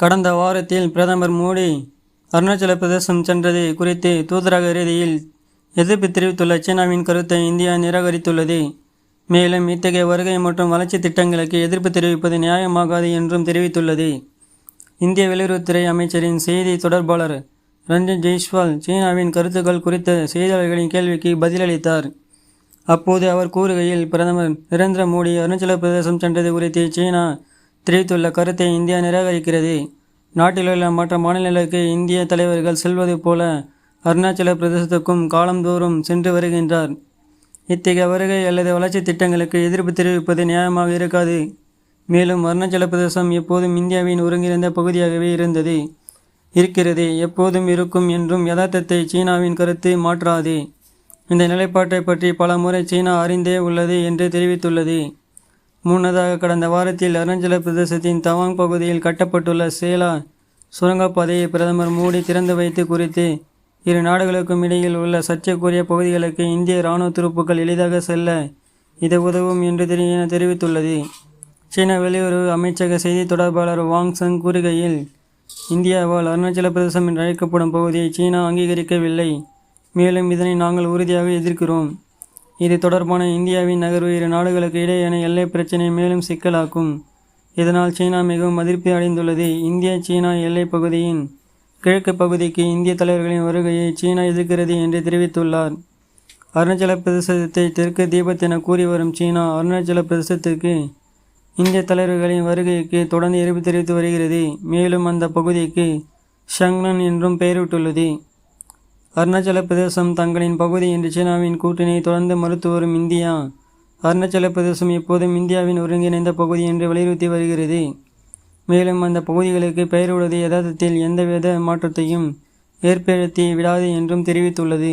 கடந்த வாரத்தில் பிரதமர் மோடி அருணாச்சல பிரதேசம் சென்றது குறித்து தூதரக ரீதியில் எதிர்ப்பு தெரிவித்துள்ள சீனாவின் கருத்தை இந்தியா நிராகரித்துள்ளது. மேலும் இத்தகைய வருகை மற்றும் வளர்ச்சி திட்டங்களுக்கு எதிர்ப்பு தெரிவிப்பது நியாயமாகாது என்றும் தெரிவித்துள்ளது. இந்திய வெளியுறவுத்துறை அமைச்சரின் செய்தி தொடர்பாளர் ரஞ்சன் ஜெய்ஸ்வால் சீனாவின் கருத்துக்கள் குறித்த செய்தியாளர்களின் கேள்விக்கு பதிலளித்தார். அப்போது அவர் கூறுகையில் பிரதமர் நரேந்திர மோடி அருணாச்சல பிரதேசம் சென்றது குறித்து சீனா தெரிவித்துள்ள கருத்தை இந்தியா நிராகரிக்கிறது. நாட்டிலுள்ள மற்ற மாநிலங்களுக்கு இந்திய தலைவர்கள் செல்வது போல அருணாச்சல பிரதேசத்துக்கும் காலந்தோறும் சென்று வருகின்றார். இத்தகைய வருகை அல்லது வளர்ச்சி திட்டங்களுக்கு எதிர்ப்பு தெரிவிப்பது நியாயமாக இருக்காது. மேலும் அருணாச்சல பிரதேசம் எப்போதும் இந்தியாவின் ஒருங்கிணைந்த பகுதியாகவே இருந்தது. இருக்கிறது எப்போதும் இருக்கும் என்றும் யதார்த்தத்தை சீனாவின் கருத்து மாற்றாது. இந்த நிலைப்பாட்டை பற்றி பல முறை சீனா அறிந்தே உள்ளது என்று தெரிவித்துள்ளது. முன்னதாக கடந்த வாரத்தில் அருணாச்சல பிரதேசத்தின் தவாங் பகுதியில் கட்டப்பட்டுள்ள சேலா சுரங்கப்பாதையை பிரதமர் மோடி திறந்து வைத்து குறித்து இரு நாடுகளுக்கும் இடையில் உள்ள சர்ச்சைக்குரிய பகுதிகளுக்கு இந்திய இராணுவ துருப்புக்கள் எளிதாக செல்ல இது உதவும் என்று தெரி- என தெரிவித்துள்ளது. சீன வெளியுறவு அமைச்சக செய்தி தொடர்பாளர் வாங் சங் கூறுகையில் இந்தியாவால் அருணாச்சல பிரதேசம் என்று அழைக்கப்படும் பகுதியை சீனா அங்கீகரிக்கவில்லை. மேலும் இதனை நாங்கள் உறுதியாக எதிர்க்கிறோம். இது தொடர்பான இந்தியாவின் நகர்வு இரு நாடுகளுக்கு இடையேயான எல்லை பிரச்சினை மேலும் சிக்கலாக்கும். இதனால் சீனா மிகவும் அதிருப்தி அடைந்துள்ளது. இந்திய சீனா எல்லைப் பகுதியின் கிழக்கு பகுதிக்கு இந்திய தலைவர்களின் வருகையை சீனா எதிர்க்கிறது என்று தெரிவித்துள்ளார். அருணாச்சல பிரதேசத்தை தெற்கு தீபத் என கூறி வரும் சீனா அருணாச்சல பிரதேசத்திற்கு இந்திய தலைவர்களின் வருகைக்கு தொடர்ந்து எதிர்ப்பு தெரிவித்து வருகிறது. மேலும் அந்த பகுதிக்கு ஷங்னன் என்றும் பெயரிட்டுள்ளது. அருணாச்சல பிரதேசம் தங்களின் பகுதி என்று சீனாவின் கூட்டணியை தொடர்ந்து மறுத்து வரும் இந்தியா. அருணாச்சல பிரதேசம் எப்போதும் இந்தியாவின் ஒருங்கிணைந்த பகுதி என்று வலியுறுத்தி வருகிறது. மேலும் அந்த பகுதிகளுக்கு பெயரிடுவது யதார்த்தத்தில் எந்தவித மாற்றத்தையும் ஏற்படுத்தி விடாது என்றும் தெரிவித்துள்ளது.